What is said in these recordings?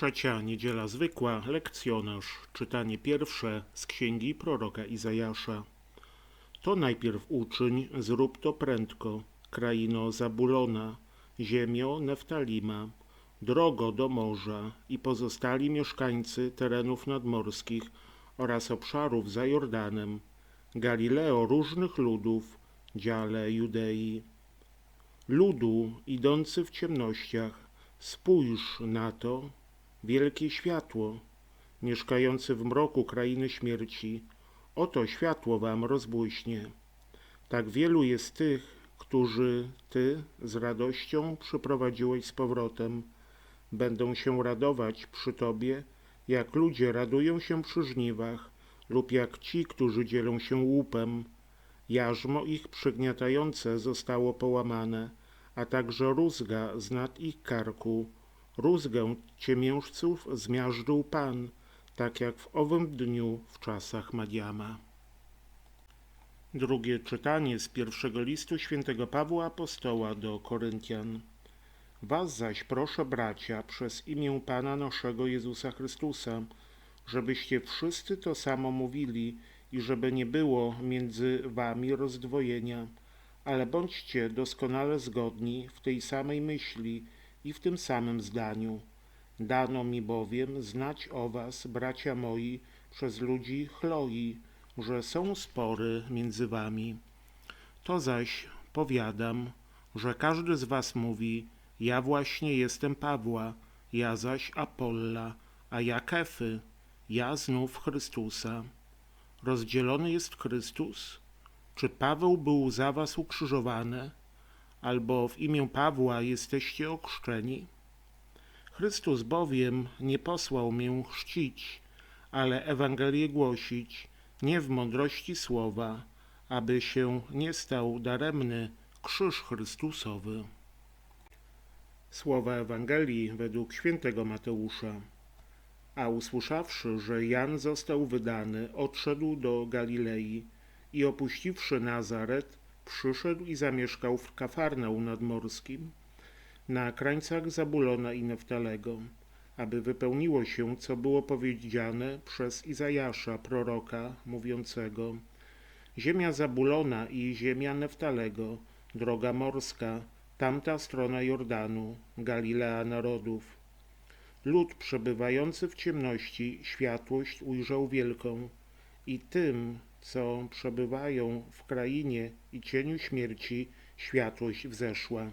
Trzecia niedziela zwykła, lekcjonarz, czytanie pierwsze z księgi proroka Izajasza. To najpierw uczyń, zrób to prędko, kraino Zabulona, ziemio Neftalima, drogo do morza i pozostali mieszkańcy terenów nadmorskich oraz obszarów za Jordanem, Galileo różnych ludów, dziale Judei. Ludu idący w ciemnościach, spójrz na to, wielkie światło, mieszkający w mroku krainy śmierci, oto światło wam rozbłyśnie. Tak wielu jest tych, którzy ty z radością przyprowadziłeś z powrotem. Będą się radować przy tobie, jak ludzie radują się przy żniwach, lub jak ci, którzy dzielą się łupem. Jarzmo ich przygniatające zostało połamane, a także rózga z nad ich karku. Rózgę ciemiężców zmiażdżył Pan, tak jak w owym dniu w czasach Madiama. Drugie czytanie z pierwszego listu świętego Pawła Apostoła do Koryntian. Was zaś proszę, bracia, przez imię Pana naszego Jezusa Chrystusa, żebyście wszyscy to samo mówili i żeby nie było między wami rozdwojenia, ale bądźcie doskonale zgodni w tej samej myśli i w tym samym zdaniu. Dano mi bowiem znać o was, bracia moi, przez ludzi Chloi, że są spory między wami. To zaś powiadam, że każdy z was mówi, ja właśnie jestem Pawła, ja zaś Apolla, a ja Kefy, ja znów Chrystusa. Rozdzielony jest Chrystus? Czy Paweł był za was ukrzyżowany? Albo w imię Pawła jesteście okrzczeni? Chrystus bowiem nie posłał mię chrzcić, ale Ewangelię głosić, nie w mądrości słowa, aby się nie stał daremny krzyż Chrystusowy. Słowa Ewangelii według świętego Mateusza. A usłyszawszy, że Jan został wydany, odszedł do Galilei i opuściwszy Nazaret, przyszedł i zamieszkał w Kafarnaum nadmorskim, na krańcach Zabulona i Neftalego, aby wypełniło się, co było powiedziane przez Izajasza, proroka, mówiącego Ziemia Zabulona i ziemia Neftalego, droga morska, tamta strona Jordanu, Galilea narodów. Lud przebywający w ciemności światłość ujrzał wielką i tym, co przebywają w krainie i cieniu śmierci, światłość wzeszła.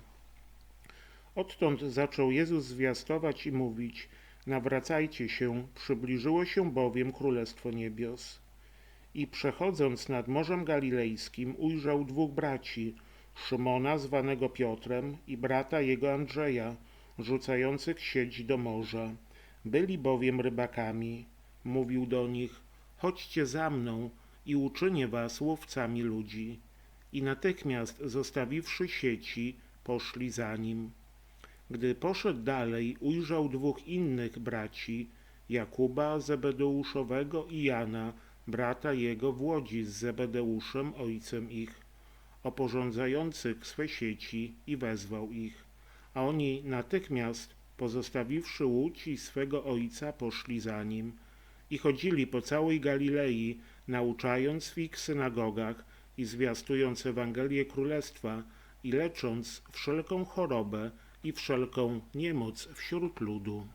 Odtąd zaczął Jezus zwiastować i mówić: Nawracajcie się, przybliżyło się bowiem Królestwo Niebios. I przechodząc nad Morzem Galilejskim, ujrzał dwóch braci, Szymona zwanego Piotrem i brata jego Andrzeja, rzucających sieć do morza. Byli bowiem rybakami. Mówił do nich: Chodźcie za mną i uczynię was łowcami ludzi. I natychmiast, zostawiwszy sieci, poszli za nim. Gdy poszedł dalej, ujrzał dwóch innych braci, Jakuba Zebedeuszowego i Jana, brata jego w łodzi z Zebedeuszem, ojcem ich, oporządzających swe sieci i wezwał ich. A oni natychmiast, pozostawiwszy łódź i swego ojca, poszli za nim i chodzili po całej Galilei, nauczając w ich synagogach i zwiastując Ewangelię Królestwa i lecząc wszelką chorobę i wszelką niemoc wśród ludu.